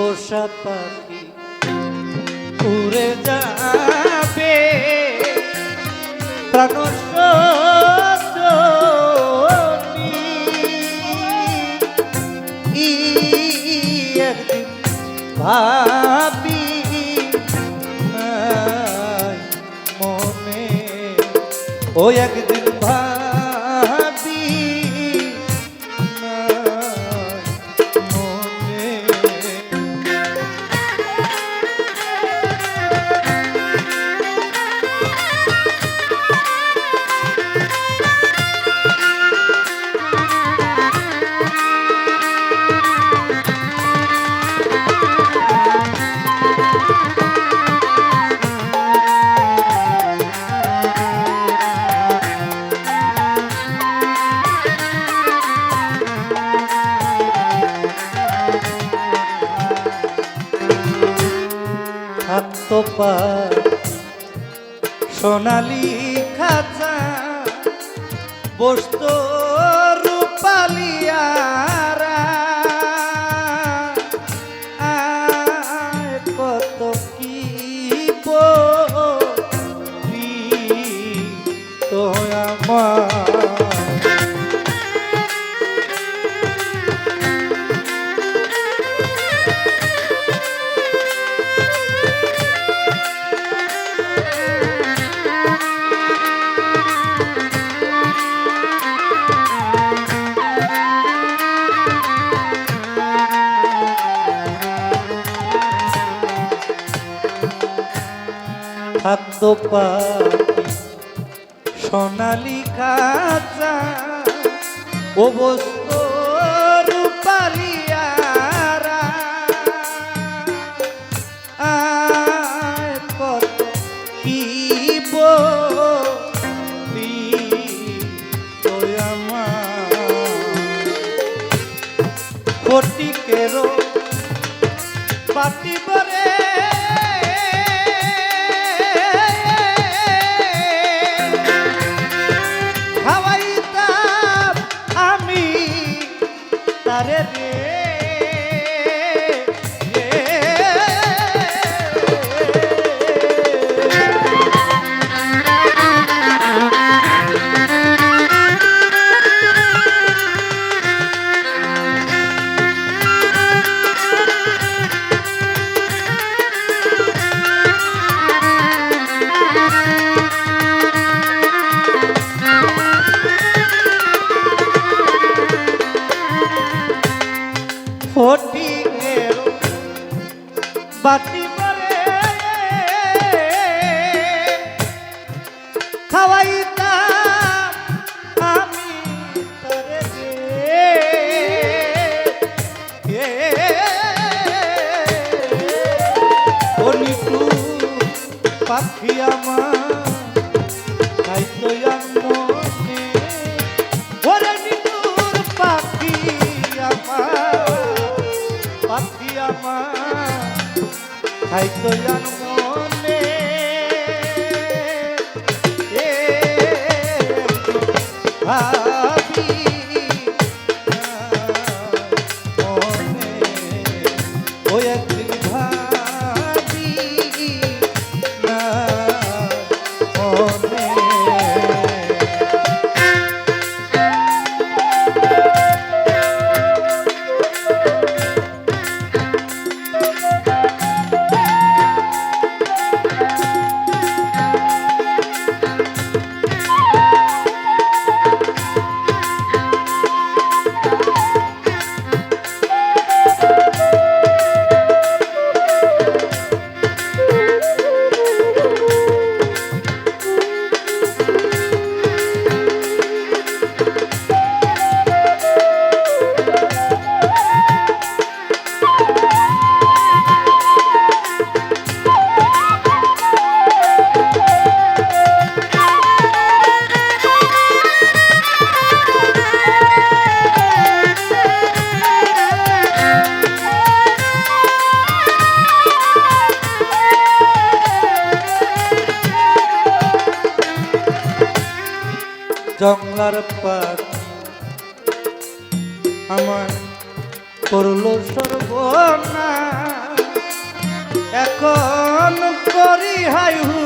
পোষা পাখি উড়ে যাবে প্রাণ সজনী। ই একদিন ভাবি মনে ও একদিন সোনালি খাঁচা বসতো থাকতো পাখি সোনালি খাঁচা ও বসতো রূপালিয়ারা আয় বাটি করে খাওয়াইতাম আমি তারে নিটু পাখি আমার খাইতো খাইতো মনে এ জংলার পাত আমার করল সর্বনা এখন করি হাই হু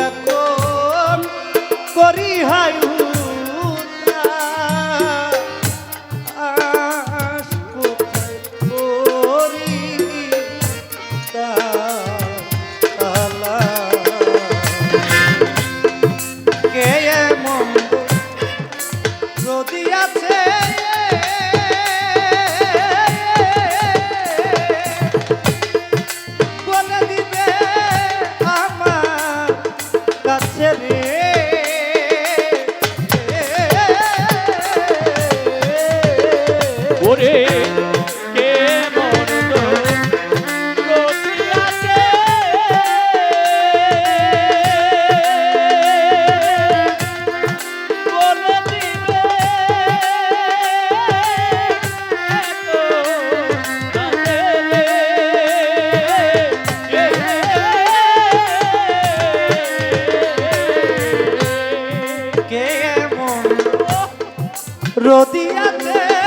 এখন করি হাই Cuídate.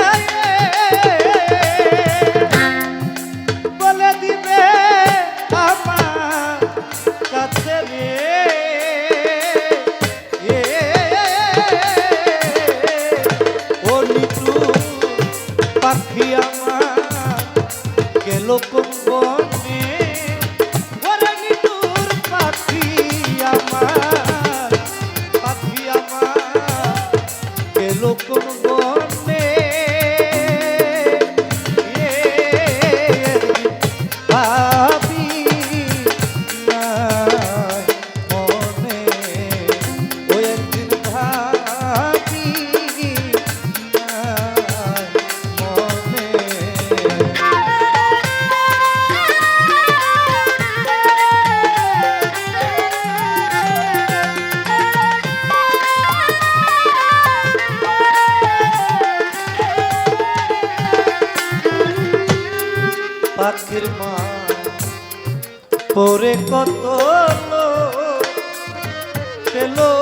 পরে কত লোক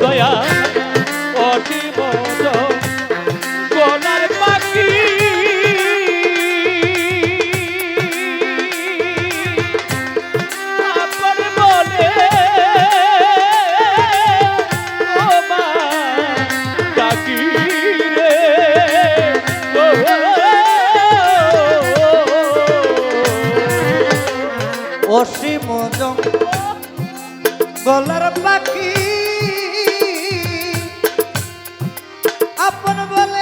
দয়া অসীম সোনার পাখি। অসীম গলার পাখি।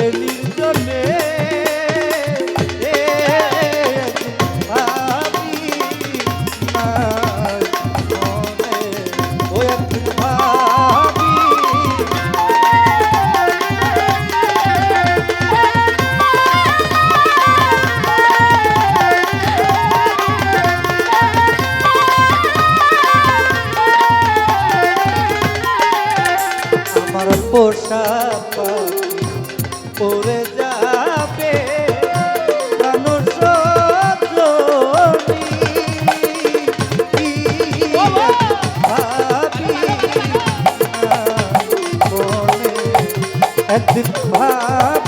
feliz. একদিন ভাবি